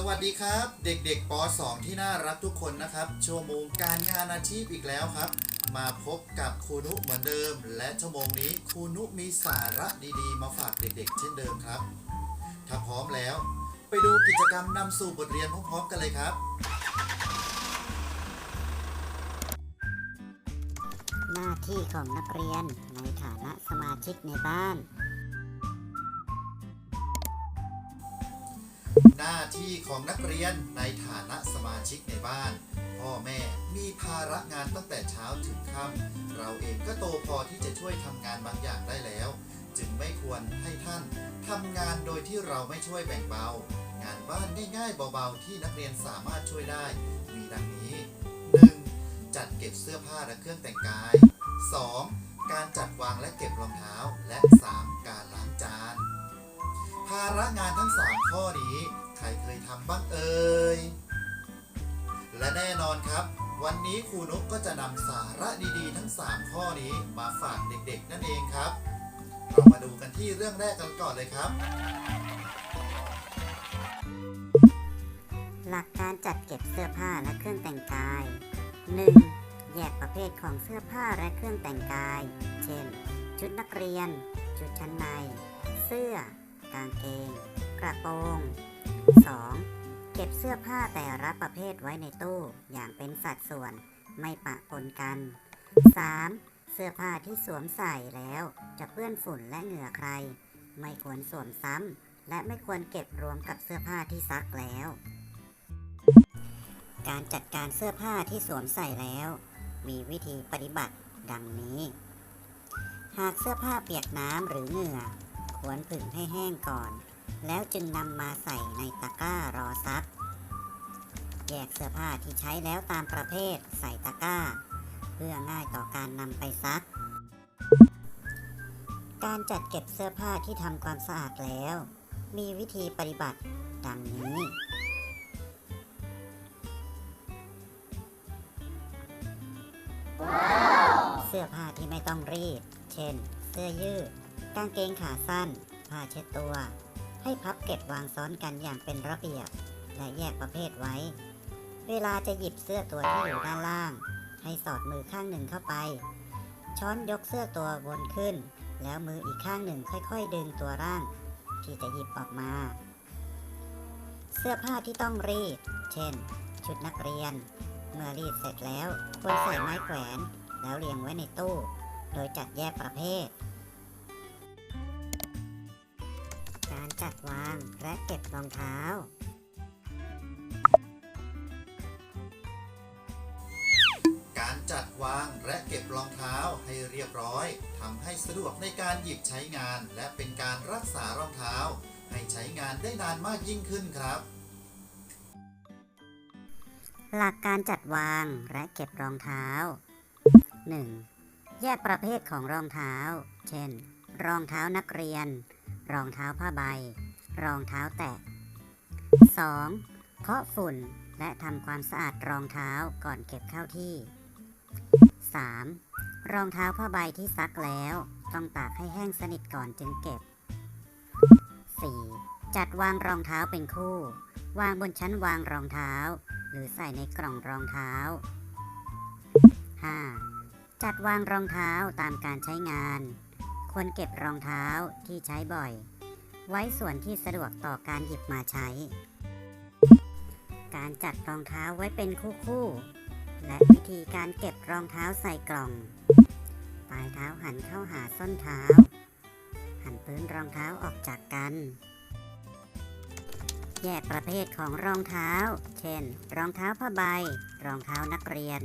สวัสดีครับ เด็กๆป .2 ที่น่ารักทุกคนนะครับชั่วโมงการงานอาชีพอีกแล้วครับ มาพบกับครูนุเหมือนเดิม และชั่วโมงนี้ครูนุมีสาระดีๆ มาฝากเด็กๆ เช่นเดิมครับ ถ้าพร้อมแล้ว ไปดูกิจกรรมนำสู่บทเรียนพร้อมๆกันเลยครับ หน้าที่ของนักเรียนในฐานะสมาชิกในบ้าน น้าที่ของนักเรียนในฐานะสมาชิกในบ้าน พ่อแม่มีภาระงานตั้งแต่เช้าถึงค่ำเราเองก็โตพอที่จะช่วยทำงานบางอย่างได้แล้ว จึงไม่ควรให้ท่านทำงานโดยที่เราไม่ช่วยแบ่งเบา งานบ้านง่ายๆเบาๆที่นักเรียนสามารถช่วยได้ มีดังนี้ 1. จัดเก็บเสื้อผ้าและเครื่องแต่งกาย 2. การจัดวางและเก็บรองเท้า และ 3. การล้างจานภาระงานทั้ง 3 ข้อนี้ ใครเคยทำบ้างเอ่ย และแน่นอนครับ วันนี้ครูนกก็จะนำสาระดีๆ ทั้ง 3 ข้อนี้มาฝากเด็กๆ นั่นเองครับ เรามาดูกันที่เรื่องแรกกันก่อนเลยครับ หลักการจัดเก็บเสื้อผ้าและเครื่องแต่งกาย 1. แยกประเภทของเสื้อผ้าและเครื่องแต่งกาย เช่น ชุดนักเรียน ชุดชั้นใน เสื้อ กางเกง กระโปรง 2. เก็บเสื้อผ้าแต่ละประเภทไว้ในตู้อย่างเป็นสัดส่วนไม่ปะปนกัน 3. เสื้อผ้าที่สวมใส่แล้วจะเปื้อนฝุ่นและเหงื่อใคร ไม่ควรสวมซ้ำและไม่ควรเก็บรวมกับเสื้อผ้าที่ซักแล้ว การจัดการเสื้อผ้าที่สวมใส่แล้ว มีวิธีปฏิบัติดังนี้ หากเสื้อผ้าเปียกน้ำหรือเหงื่อควรผึ่งให้แห้งก่อน แล้วจึงนำมาใส่ในตะกร้ารอซัก แยกเสื้อผ้าที่ใช้แล้วตามประเภทใส่ตะกร้า เพื่อง่ายต่อการนำไปซัก การจัดเก็บเสื้อผ้าที่ทำความสะอาดแล้ว มีวิธีปฏิบัติดังนี้ เสื้อผ้าที่ไม่ต้องรีด เช่น เสื้อยืด กางเกงขาสั้น ผ้าเช็ดตัว ให้พับเก็บวางซ้อนกันอย่างเป็นระเบียบ และแยกประเภทไว้ เวลาจะหยิบเสื้อตัวที่อยู่ด้านล่าง ให้สอดมือข้างหนึ่งเข้าไป ช้อนยกเสื้อตัวบนขึ้น แล้วมืออีกข้างหนึ่งค่อย ๆ ดึงตัวร่าง ที่จะหยิบออกมา เสื้อผ้าที่ต้องรีด เช่น ชุดนักเรียน เมื่อรีดเสร็จแล้วควรใส่ไม้แขวน แล้วเรียงไว้ในตู้ โดยจัดแยกประเภท จัดวางและเก็บรองเท้า การจัดวางและเก็บรองเท้าให้เรียบร้อยทำให้สะดวกในการหยิบใช้งาน และเป็นการรักษารองเท้า ให้ใช้งานได้นานมากยิ่งขึ้นครับ หลักการจัดวางและเก็บรองเท้า 1. แยกประเภทของรองเท้า เช่น รองเท้านักเรียน รองเท้าผ้าใบ รองเท้าแตะ 2. เคาะฝุ่นและทำความสะอาดรองเท้าก่อนเก็บเข้าที่ 3. รองเท้าผ้าใบที่ซักแล้วต้องตากให้แห้งสนิทก่อนจึงเก็บ 4. จัดวางรองเท้าเป็นคู่ วางบนชั้นวางรองเท้า หรือใส่ในกล่องรองเท้า 5. จัดวางรองเท้าตามการใช้งาน ควรเก็บรองเท้าที่ใช้บ่อย ไว้ส่วนที่สะดวกต่อการหยิบมาใช้ การจัดรองเท้าไว้เป็นคู่ๆและวิธีการเก็บรองเท้าใส่กล่อง ปลายเท้าหันเข้าหาส้นเท้า หันพื้นรองเท้าออกจากกัน แยกประเภทของรองเท้า เช่น รองเท้าผ้าใบ รองเท้านักเรียน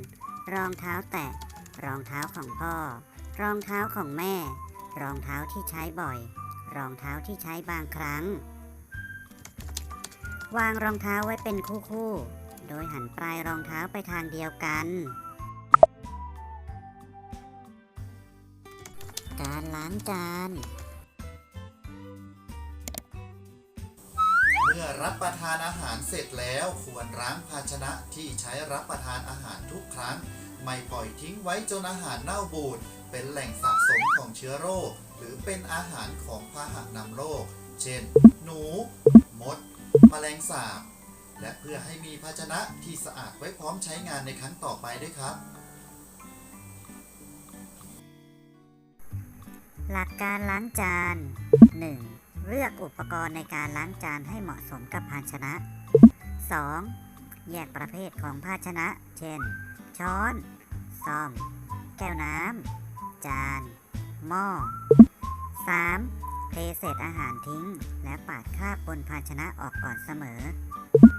รองเท้าแตะ รองเท้าของพ่อรองเท้าของแม่ รองเท้าที่ใช้บ่อย รองเท้าที่ใช้บางครั้ง วางรองเท้าไว้เป็นคู่ๆ โดยหันปลายรองเท้าไปทางเดียวกัน การล้างจาน อรับประทานอาหารเสร็จแล้วควรล้างภาชนะที่ใช้รับประทานอาหารทุกครั้ง ไม่ปล่อยทิ้งไว้จนอาหารเน่าบูดเป็นแหล่งสะสมของเชื้อโรค หรือเป็นอาหารของพาหะนำโรค เช่น หนู มด แมลงสาบ และเพื่อให้มีภาชนะที่สะอาดไว้พร้อมใช้งานในครั้งต่อไปด้วยครับ หลักการล้างจาน 1. เลือกอุปกรณ์ในการล้างจานให้เหมาะสมกับภาชนะ 2. แยกประเภทของภาชนะ เช่น ช้อน ซ่อม แก้วน้ำ จาน หม้อ 3. เทเศษอาหารทิ้ง และปาดคราบบนภาชนะออกก่อนเสมอ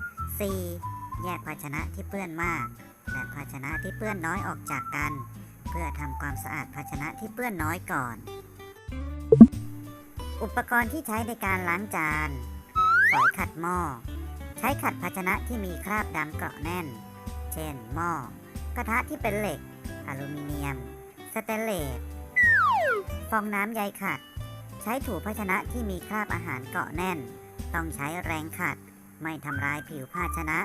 4. แยกภาชนะที่เปื้อนมาก และภาชนะที่เปื้อนน้อยออกจากกัน เพื่อทำความสะอาดภาชนะที่เปื้อนน้อยก่อน อุปกรณ์ที่ใช้ในการล้างจาน ฝอยขัดหม้อ ใช้ขัดภาชนะที่มีคราบดำเกาะแน่น เช่น หม้อ กระทะที่เป็นเหล็ก อลูมิเนียม สเตนเลส ฟองน้ำใยขัด ใช้ถูภาชนะที่มีคราบอาหารเกาะแน่น ต้องใช้แรงขัด ไม่ทำลายผิวภาชนะ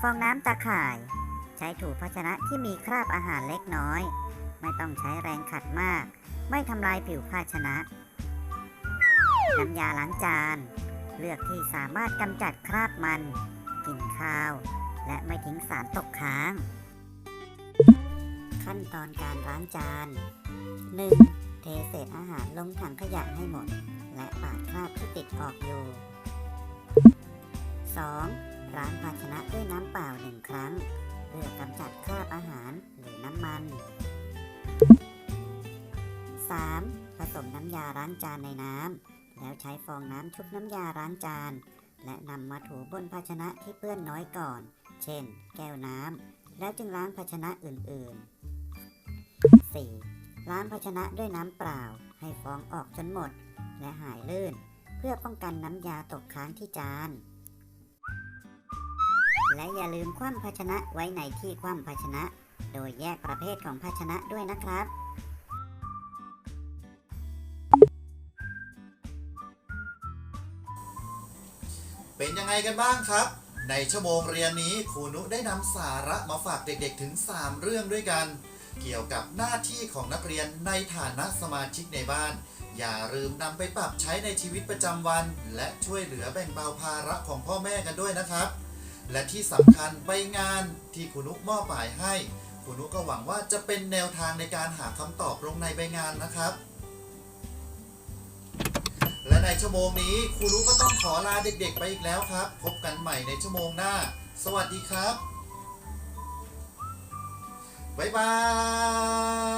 ฟองน้ำตาข่าย ใช้ถูภาชนะที่มีคราบอาหารเล็กน้อย ไม่ต้องใช้แรงขัดมาก ไม่ทำลายผิวภาชนะ น้ำยาล้างจาน เลือกที่สามารถกำจัดคราบมันกลิ่นคาว และไม่ทิ้งสารตกค้าง ขั้นตอนการล้างจาน 1. เทเศษอาหารลงถังขยะให้หมด และปาดคราบที่ติดออกอยู่ 2. ล้างภาชนะด้วยน้ำเปล่าหนึ่งครั้งเพื่อกางจานในน้ำ แล้วใช้ฟองน้ำชุบน้ำยาล้างจาน และนำมาถูบนภาชนะที่เปื้อนน้อยก่อน เช่น แก้วน้ำ แล้วจึงล้างภาชนะอื่น ๆ 4. ล้างภาชนะด้วยน้ำเปล่า ให้ฟองออกจนหมด และหายลื่น เพื่อป้องกันน้ำยาตกค้างที่จาน และอย่าลืมคว่ำภาชนะไว้ในที่คว่ำภาชนะ โดยแยกประเภทของภาชนะด้วยนะครับ เป็นยังไงกันบ้างครับ ในชั่วโมงเรียนนี้ครูนุได้นำสาระมาฝากเด็กๆถึง 3 เรื่องด้วยกัน เกี่ยวกับหน้าที่ของนักเรียนในฐานะสมาชิกในบ้าน อย่าลืมนำไปปรับใช้ในชีวิตประจำวัน และช่วยเหลือแบ่งเบาภาระของพ่อแม่กันด้วยนะครับ และที่สำคัญใบงานที่ครูนุมอบหมายให้ครูนุก็หวังว่าจะเป็นแนวทางในการหาคำตอบลงในใบงานนะครับ และในชั่วโมงนี้ครูรู้ก็ต้องขอลาเด็กๆ ไปอีกแล้วครับ พบกันใหม่ในชั่วโมงหน้า สวัสดีครับ บ๊ายบาย